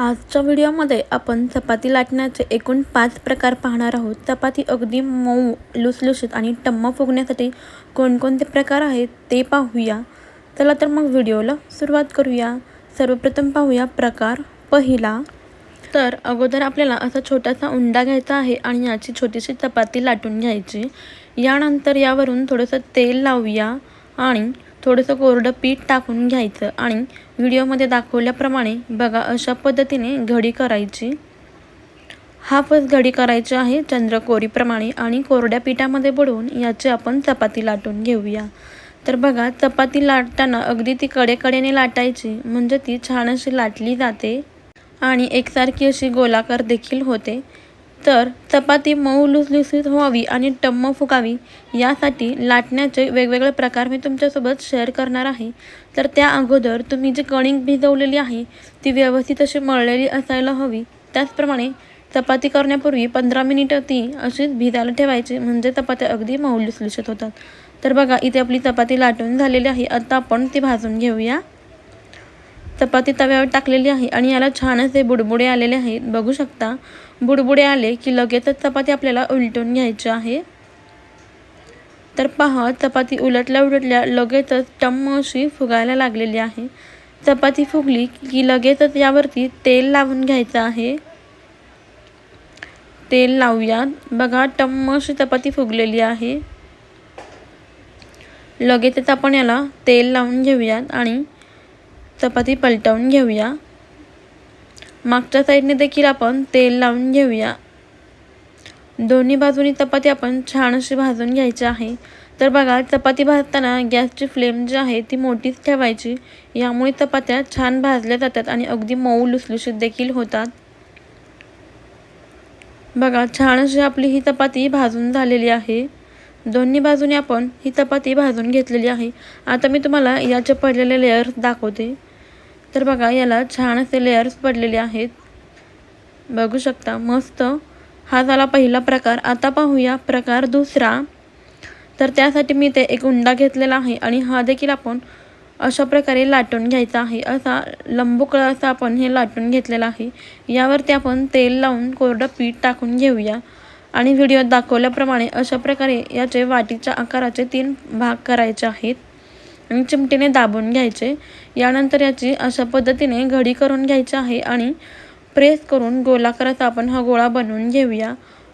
आजच्या व्हिडिओमध्ये आपण चपाती लाटण्याचे एकूण पाच प्रकार पाहणार आहोत. चपाती अगदी मऊ लुसलुशीत आणि टम्म फुगण्यासाठी कोणकोणते प्रकार आहेत ते पाहूया. चला तर मग व्हिडिओला सुरुवात करूया. सर्वप्रथम पाहूया प्रकार पहिला. तर अगोदर आपल्याला असा छोटासा उंडा घ्यायचा आहे आणि याची छोटीशी चपाती लाटून घ्यायची. यानंतर यावरून थोडंसं तेल लावूया आणि थोडंसं कोरडं पीठ टाकून घ्यायचं आणि व्हिडिओमध्ये दाखवल्याप्रमाणे बघा अशा पद्धतीने घडी करायची. हाफच घडी करायची आहे चंद्रकोरीप्रमाणे आणि कोरड्या पिठामध्ये बुडवून याची आपण चपाती लाटून घेऊया. तर बघा चपाती लाटताना अगदी ती कडेकडेने लाटायची म्हणजे ती छान अशी लाटली जाते आणि एकसारखी अशी गोलाकार देखील होते. तर चपाती मऊ लुसलुसीत व्हावी आणि टम्म फुगावी यासाठी लाटण्याचे वेगवेगळे प्रकार मी तुमच्यासोबत शेअर करणार आहे. तर त्या अगोदर तुम्ही जी कणिक भिजवलेली आहे ती व्यवस्थित अशी मळलेली असायला हवी. त्याचप्रमाणे चपाती करण्यापूर्वी पंधरा मिनिटं ती अशीच भिजायला ठेवायची म्हणजे चपात्या अगदी मऊ लुसलुशीत होतात. तर बघा इथे आपली चपाती लाटून झालेली आहे. आता आपण ती भाजून घेऊया. चपाती तव्यावर टाकलेली आहे आणि याला छान असे बुडबुडे आलेले आहेत. बघू शकता बुडबुडे आले की लगेचच चपाती आपल्याला उलटून घ्यायची आहे. तर पहा चपाती उलटल्या उलटल्या लगेचच टम्म अशी फुगायला लागलेली आहे. चपाती फुगली की लगेचच यावरती तेल लावून घ्यायचं आहे. तेल लावूया. बघा टम्म अशी चपाती फुगलेली आहे. लगेचच आपण याला तेल लावून घेऊयात आणि चपाती पलटवून घेऊया. मागच्या साईडने देखील आपण तेल लावून घेऊया. दोन्ही बाजूनी चपाती आपण छान अशी भाजून घ्यायची आहे. तर बघा चपाती भाजताना गॅसची फ्लेम जी आहे ती मोठीच ठेवायची. यामुळे चपात्या छान भाजल्या जातात आणि अगदी मऊ लुसलुशीत देखील होतात. बघा छान अशी आपली ही चपाती भाजून झालेली आहे. दोन्ही बाजूने आपण ही चपाती भाजून घेतलेली आहे. आता मी तुम्हाला याचे पडलेले लेअर्स दाखवते. तर बघा याला छान असे लेयर्स पडलेले आहेत. बघू शकता मस्त. हा झाला पहिला प्रकार. आता पाहूया प्रकार दुसरा. तर त्यासाठी मी ते एक उंडा घेतलेला आहे आणि हा देखील आपण अशा प्रकारे लाटून घ्यायचा आहे. असा लंबुकळा असा आपण हे लाटून घेतलेला आहे. यावरती आपण तेल लावून कोरडं पीठ टाकून घेऊया. आणि व्हिडिओ दाखवल्याप्रमाणे अशा प्रकारे याचे वाटीच्या आकाराचे तीन भाग करायचे आहेत. आणि चिमटीने दाबून घ्यायचे. यानंतर याची अशा पद्धतीने घडी करून घ्यायची आहे आणि प्रेस करून गोलाकाराचा आपण हा गोळा बनवून घेऊया.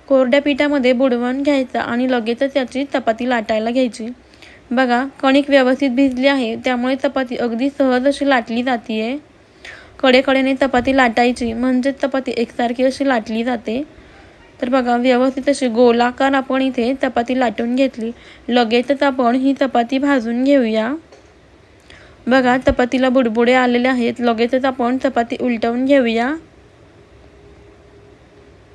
कोरड्या पिठामध्ये बुडवून घ्यायचा आणि लगेचच याची चपाती लाटायला घ्यायची. बघा कणिक व्यवस्थित भिजली आहे त्यामुळे चपाती अगदी सहज अशी लाटली जाते आहे कडेकडेने चपाती लाटायची म्हणजेच चपाती एकसारखी अशी लाटली जाते. तर बघा व्यवस्थित अशी गोलाकार आपण इथे चपाती लाटून घेतली. लगेचच आपण ही चपाती भाजून घेऊया. बघा चपातीला बुडबुडे आलेले आहेत. लगेचच आपण चपाती उलटवून घेऊया.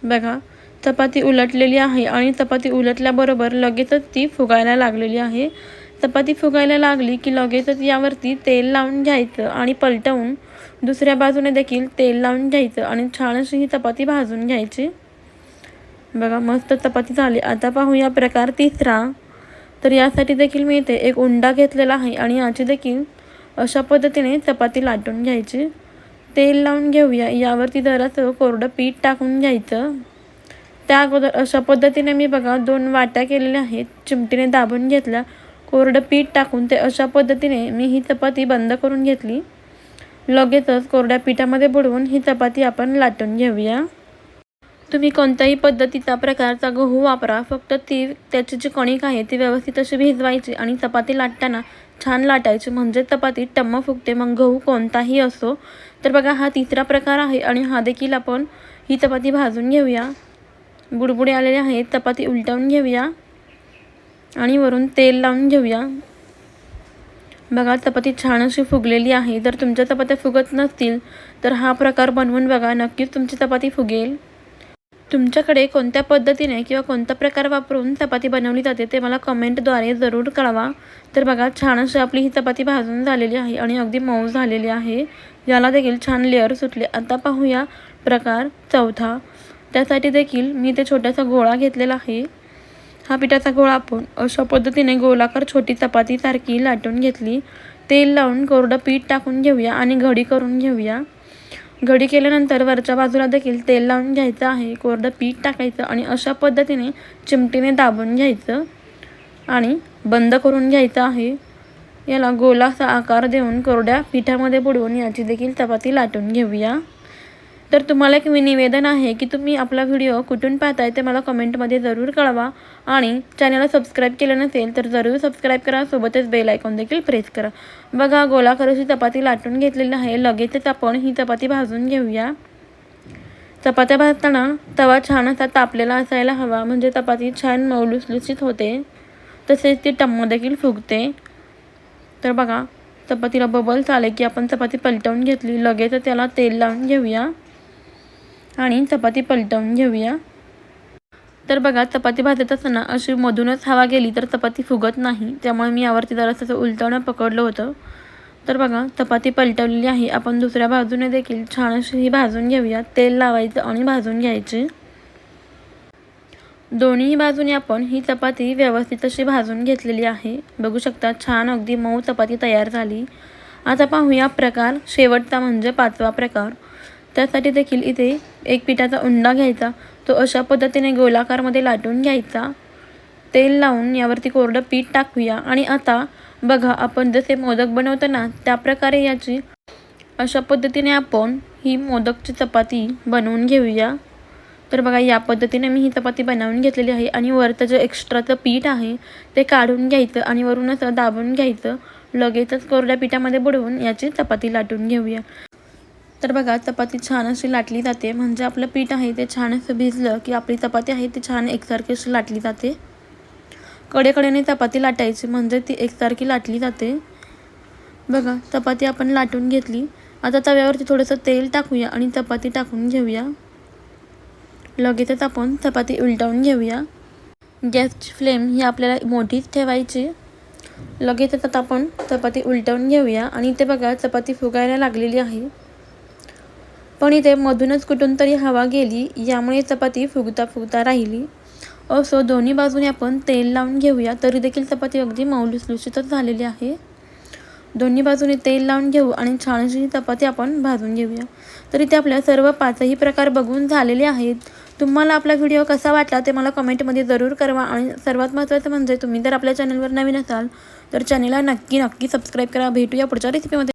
बघा चपाती उलटलेली आहे आणि चपाती उलटल्याबरोबर लगेचच ती फुगायला लागलेली आहे. चपाती फुगायला लागली की लगेचच यावरती तेल लावून घ्यायचं आणि पलटवून दुसऱ्या बाजूने देखील तेल लावून घ्यायचं आणि छान अशी ही चपाती भाजून घ्यायची. बघा मस्त चपाती झाली. आता पाहूया प्रकार तिसरा. तर यासाठी देखील मी इथे एक उंडा घेतलेला आहे आणि याची देखील अशा पद्धतीने चपाती लाटून घ्यायची. तेल लावून घेऊया. यावरती जरासं कोरडं पीठ टाकून घ्यायचं. त्या अगोदर अशा पद्धतीने मी बघा दोन वाट्या केलेल्या आहेत. चिमटीने दाबून घेतल्या. कोरडं पीठ टाकून ते अशा पद्धतीने मी ही चपाती बंद करून घेतली. लगेचच कोरड्या पिठामध्ये बुडवून ही चपाती आपण लाटून घेऊया. तुम्ही कोणत्याही पद्धतीचा प्रकारचा गहू वापरा फक्त ती त्याची जी कणिक आहे ती व्यवस्थित अशी भिजवायची आणि चपाती लाटताना छान लाटायची. म्हणजे चपाती टम्म फुगते मग गहू कोणताही असो. तर बघा हा तिसरा प्रकार आहे आणि हा देखील आपण ही चपाती भाजून घेऊया. बुडबुडे आलेले आहेत चपाती उलटवून घेऊया आणि वरून तेल लावून घेऊया. बघा चपाती छान अशी फुगलेली आहे. जर तुमच्या चपात्या फुगत नसतील तर हा प्रकार बनवून बघा नक्कीच तुमची चपाती फुगेल. तुमच्याकडे कोणत्या पद्धतीने किंवा कोणता प्रकार वापरून चपाती बनवली जाते ते मला कमेंटद्वारे जरूर कळवा. तर बघा छान अशी आपली ही चपाती भाजून झालेली आहे आणि अगदी मऊ झालेली आहे. याला देखील छान लेअर सुटले. आता पाहूया प्रकार चौथा. त्यासाठी देखील मी ते छोटासा गोळा घेतलेला आहे. हा पिठाचा गोळा आपण अशा पद्धतीने गोलाकार छोटी चपातीसारखी लाटून घेतली. तेल लावून कोरडं पीठ टाकून घेऊया आणि घडी करून घेऊया. घडी केल्यानंतर वरच्या बाजूला देखील तेल लावून घ्यायचं आहे. कोरडं पीठ टाकायचं आणि अशा पद्धतीने चिमटीने दाबून घ्यायचं आणि बंद करून घ्यायचं आहे. याला गोलासा आकार देऊन कोरड्या पिठामध्ये बुडवून याची देखील चपाती लाटून घेऊया. तर तुम्हाला एक मी निवेदन आहे की तुम्ही आपला व्हिडिओ कुठून पाहताय ते मला कमेंटमध्ये जरूर कळवा. आणि चॅनलला सबस्क्राईब केलं नसेल तर जरूर सबस्क्राईब करा. सोबतच बेल आयकॉन देखील प्रेस करा. बघा गोलाकार अशी चपाती लाटून घेतलेली आहे. लगेचच आपण ही चपाती भाजून घेऊया. चपात्या भाजताना तवा छान असा तापलेला असायला हवा. म्हणजे चपाती छान मौलुसलुसीत होते. तसेच ती टम्म देखील फुगते. तर बघा चपातीला बबल्स आले की आपण चपाती पलटवून घेतली. लगेच त्याला तेल लावून घेऊया. आणि चपाती पलटवून घेऊया. तर बघा चपाती भाजत असताना अशी मधूनच हवा गेली तर चपाती फुगत नाही. त्यामुळे मी यावरती जरासं असं उलटवणं पकडलं होतं. तर बघा चपाती पलटवलेली आहे. आपण दुसऱ्या बाजूने देखील छान अशी ही भाजून घेऊया. तेल लावायचं आणि भाजून घ्यायची. दोन्ही बाजूने आपण ही चपाती व्यवस्थित अशी भाजून घेतलेली आहे. बघू शकता छान अगदी मऊ चपाती तयार झाली. आता पाहूया प्रकार शेवटचा म्हणजे पाचवा प्रकार. त्यासाठी देखील इथे एक पिठाचा उंडा घ्यायचा. तो अशा पद्धतीने गोलाकारमध्ये लाटून घ्यायचा. तेल लावून यावरती कोरडं पीठ टाकूया. आणि आता बघा आपण जसे मोदक बनवतो ना त्या प्रकारे याची अशा पद्धतीने आपण ही मोदकची चपाती बनवून घेऊया. तर बघा या पद्धतीने मी ही चपाती बनवून घेतलेली आहे आणि वरचं जे एक्स्ट्राचं पीठ आहे ते काढून घ्यायचं आणि वरून असं दाबून घ्यायचं. लगेचच कोरड्या पिठामध्ये बुडवून याची चपाती लाटून घेऊया. तर बघा चपाती छान अशी लाटली जाते. म्हणजे आपलं पीठ आहे ते छान असं भिजलं की आपली चपाती आहे ती छान एकसारखी अशी लाटली जाते. कडेकडेने चपाती लाटायची म्हणजे ती एकसारखी लाटली जाते. बघा चपाती आपण लाटून घेतली. आता तव्यावरती थोडंसं तेल टाकूया आणि चपाती टाकून घेऊया. लगेचच आपण चपाती उलटवून घेऊया. गॅसची फ्लेम ही आपल्याला मोठीच ठेवायची. लगेचच आता आपण चपाती उलटवून घेऊया. आणि ते बघा चपाती फुगायला लागलेली आहे. पण इथे मधूनच कुठून तरी हवा गेली यामुळे चपाती फुगता फुगता राहिली. असो दोन्ही बाजूने आपण तेल लावून घेऊया तरी देखील चपाती अगदी मऊलुसलुशीतच झालेली आहे. दोन्ही बाजूने तेल लावून घेऊ आणि छान अशी चपाती आपण भाजून घेऊया. तर इथे आपल्या सर्व पाचही प्रकार बघून झालेले आहेत. तुम्हाला आपला व्हिडिओ कसा वाटला ते मला कमेंटमध्ये जरूर कळवा आणि सर्वात महत्त्वाचं म्हणजे तुम्ही जर आपल्या चॅनलवर नवीन असाल तर चॅनलला नक्की नक्की सबस्क्राईब करा. भेटूया पुढच्या रेसिपीमध्ये